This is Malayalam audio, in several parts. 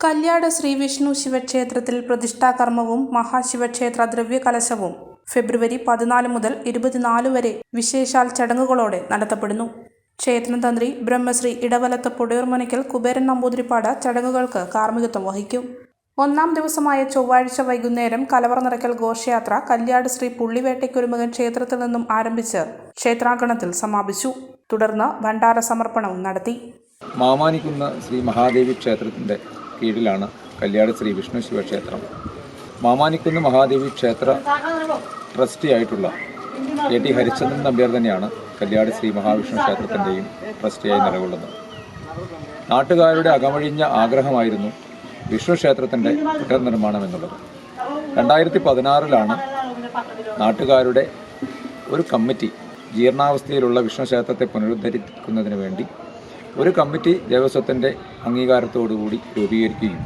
കല്യാട് ശ്രീ വിഷ്ണു ശിവക്ഷേത്രത്തിൽ പ്രതിഷ്ഠാകർമ്മവും മഹാശിവക്ഷേത്ര ദ്രവ്യകലശവും ഫെബ്രുവരി പതിനാല് മുതൽ ഇരുപത്തിനാല് വരെ വിശേഷാൽ ചടങ്ങുകളോടെ നടത്തപ്പെടുന്നു. ക്ഷേത്രതന്ത്രി ബ്രഹ്മശ്രീ ഇടവലത്ത് പൊടിയൂർമനയ്ക്കൽ കുബേരൻ നമ്പൂതിരിപ്പാട് ചടങ്ങുകൾക്ക് കാർമ്മികത്വം വഹിക്കും. ഒന്നാം ദിവസമായ ചൊവ്വാഴ്ച വൈകുന്നേരം കലവർ നിറയ്ക്കൽ ഘോഷയാത്ര കല്യാട് ശ്രീ പുള്ളിവേട്ടയ്ക്കൊരുമകൻ ക്ഷേത്രത്തിൽ നിന്നും ആരംഭിച്ച് ക്ഷേത്രാങ്കണത്തിൽ സമാപിച്ചു. തുടർന്ന് ഭണ്ഡാര സമർപ്പണവും നടത്തി. മാമാനിക്കുന്ന ശ്രീ മഹാദേവി ക്ഷേത്രത്തിന്റെ കീഴിലാണ് കല്യാട് ശ്രീ വിഷ്ണു ശിവക്ഷേത്രം. മാമാനിക്കുന്ന് മഹാദേവി ക്ഷേത്ര ട്രസ്റ്റി ആയിട്ടുള്ള എ ടി ഹരിചന്ദ്രൻ നമ്പ്യാർ തന്നെയാണ് കല്യാട് ശ്രീ മഹാവിഷ്ണു ക്ഷേത്രത്തിന്റെയും ട്രസ്റ്റിയായി നിലകൊള്ളുന്നത്. നാട്ടുകാരുടെ അകമഴിഞ്ഞ ആഗ്രഹമായിരുന്നു വിഷ്ണു ക്ഷേത്രത്തിന്റെ പുനർനിർമ്മാണം എന്നുള്ളത്. രണ്ടായിരത്തി പതിനാറിലാണ് നാട്ടുകാരുടെ ഒരു കമ്മിറ്റി ജീർണാവസ്ഥയിലുള്ള വിഷ്ണു ക്ഷേത്രത്തെ പുനരുദ്ധരിക്കുന്നതിന് വേണ്ടി ഒരു കമ്മിറ്റി ദേവസ്വത്തിന്റെ അംഗീകാരത്തോടുകൂടി രൂപീകരിക്കുകയും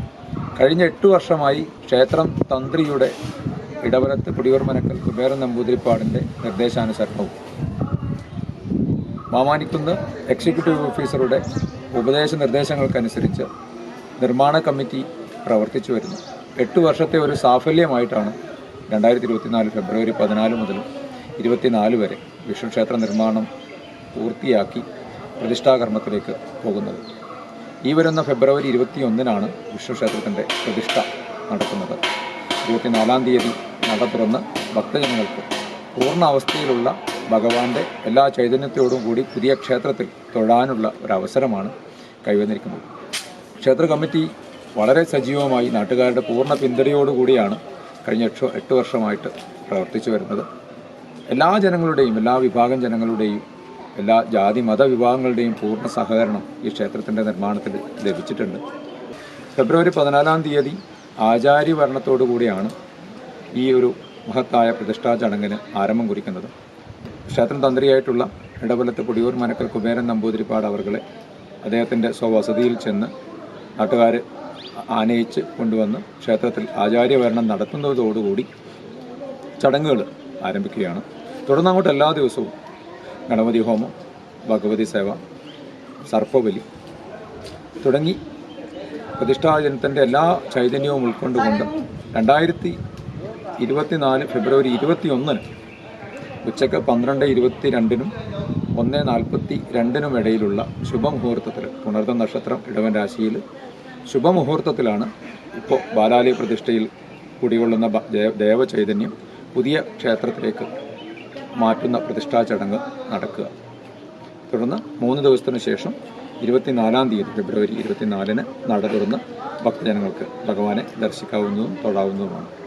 കഴിഞ്ഞ എട്ട് വർഷമായി ക്ഷേത്രം തന്ത്രിയുടെ ഇടവലത്ത് കുടിയൂർമനക്കൽ കുബേരൻ നമ്പൂതിരിപ്പാടിന്റെ നിർദ്ദേശാനുസരണവും. മാമാനിക്കുന്ന് എക്സിക്യൂട്ടീവ് ഓഫീസറുടെ ഉപദേശ നിർദ്ദേശങ്ങൾക്കനുസരിച്ച് നിർമ്മാണ കമ്മിറ്റി പ്രവർത്തിച്ചു വരുന്നു. എട്ട് വർഷത്തെ ഒരു സാഫല്യമായിട്ടാണ് രണ്ടായിരത്തി ഇരുപത്തിനാല് ഫെബ്രുവരി പതിനാല് മുതൽ ഇരുപത്തിനാല് വരെ വിഷ്ണു ക്ഷേത്ര നിർമ്മാണം പൂർത്തിയാക്കി പ്രതിഷ്ഠാകർമ്മത്തിലേക്ക് പോകുന്നത്. ഈ വരുന്ന ഫെബ്രുവരി ഇരുപത്തിയൊന്നിനാണ് വിഷ്ണു ക്ഷേത്രത്തിന്റെ പ്രതിഷ്ഠ നടക്കുന്നത്. ഇരുപത്തിനാലാം തീയതി നട തുറന്ന് ഭക്തജനങ്ങൾക്ക് പൂർണ അവസ്ഥയിലുള്ള ഭഗവാന്റെ എല്ലാ ചൈതന്യത്തോടും കൂടി പുതിയ ക്ഷേത്രത്തിൽ തൊഴാനുള്ള ഒരവസരമാണ് കൈവന്നിരിക്കുന്നത്. ക്ഷേത്ര കമ്മിറ്റി വളരെ സജീവമായി നാട്ടുകാരുടെ പൂർണ പിന്തുണയോടുകൂടിയാണ് കഴിഞ്ഞ എട്ട് എട്ട് വർഷമായിട്ട് പ്രവർത്തിച്ചു വരുന്നത്. എല്ലാ ജനങ്ങളുടെയും എല്ലാ വിഭാഗം ജനങ്ങളുടെയും എല്ലാ ജാതി മത വിഭാഗങ്ങളുടെയും പൂർണ സഹകരണം ഈ ക്ഷേത്രത്തിന്റെ നിർമ്മാണത്തിൽ ലഭിച്ചിട്ടുണ്ട്. ഫെബ്രുവരി പതിനാലാം തീയതി ആചാര്യഭരണത്തോടു കൂടിയാണ് ഈ ഒരു മഹത്തായ പ്രതിഷ്ഠാ ചടങ്ങിന് ആരംഭം കുറിക്കുന്നത്. ക്ഷേത്രം തന്ത്രിയായിട്ടുള്ള ഇടവലത്ത് കൊടിയൂർ മനക്കൽ കുബേരൻ നമ്പൂതിരിപ്പാട് അവർകളെ അദ്ദേഹത്തിന്റെ സ്വവസതിയിൽ ചെന്ന് നാട്ടുകാർ ആനയിച്ച് കൊണ്ടുവന്ന് ക്ഷേത്രത്തിൽ ആചാര്യഭരണം നടത്തുന്നതോടുകൂടി ചടങ്ങുകൾ ആരംഭിക്കുകയാണ്. തുടർന്ന് അങ്ങോട്ട് എല്ലാ ദിവസവും ഗണപതി ഹോമം ഭഗവതി സേവ സർപ്പബലി തുടങ്ങി പ്രതിഷ്ഠാദിനത്തിന്റെ എല്ലാ ചൈതന്യവും ഉൾക്കൊണ്ടുകൊണ്ട് രണ്ടായിരത്തി ഇരുപത്തിനാല് ഫെബ്രുവരി ഇരുപത്തി ഒന്നിന് ഉച്ചയ്ക്ക് പന്ത്രണ്ട് ഇരുപത്തി രണ്ടിനും ഒന്ന് നാൽപ്പത്തി രണ്ടിനും ഇടയിലുള്ള ശുഭമുഹൂർത്തത്തിൽ പുണർത്ത നക്ഷത്രം ഇടവൻ രാശിയിൽ ശുഭമുഹൂർത്തത്തിലാണ് ഇപ്പോൾ ബാലാലയ പ്രതിഷ്ഠയിൽ കുടികൊള്ളുന്ന ദേവചൈതന്യം പുതിയ ക്ഷേത്രത്തിലേക്ക് മാറ്റുന്ന പ്രതിഷ്ഠാ ചടങ്ങ് നടക്കുക. തുടർന്ന് മൂന്ന് ദിവസത്തിനു ശേഷം ഇരുപത്തിനാലാം തീയതി ഫെബ്രുവരി ഇരുപത്തിനാലിന് നട തുറന്ന് ഭക്തജനങ്ങൾക്ക് ഭഗവാനെ ദർശിക്കാവുന്നതും തൊഴാവുന്നതുമാണ്.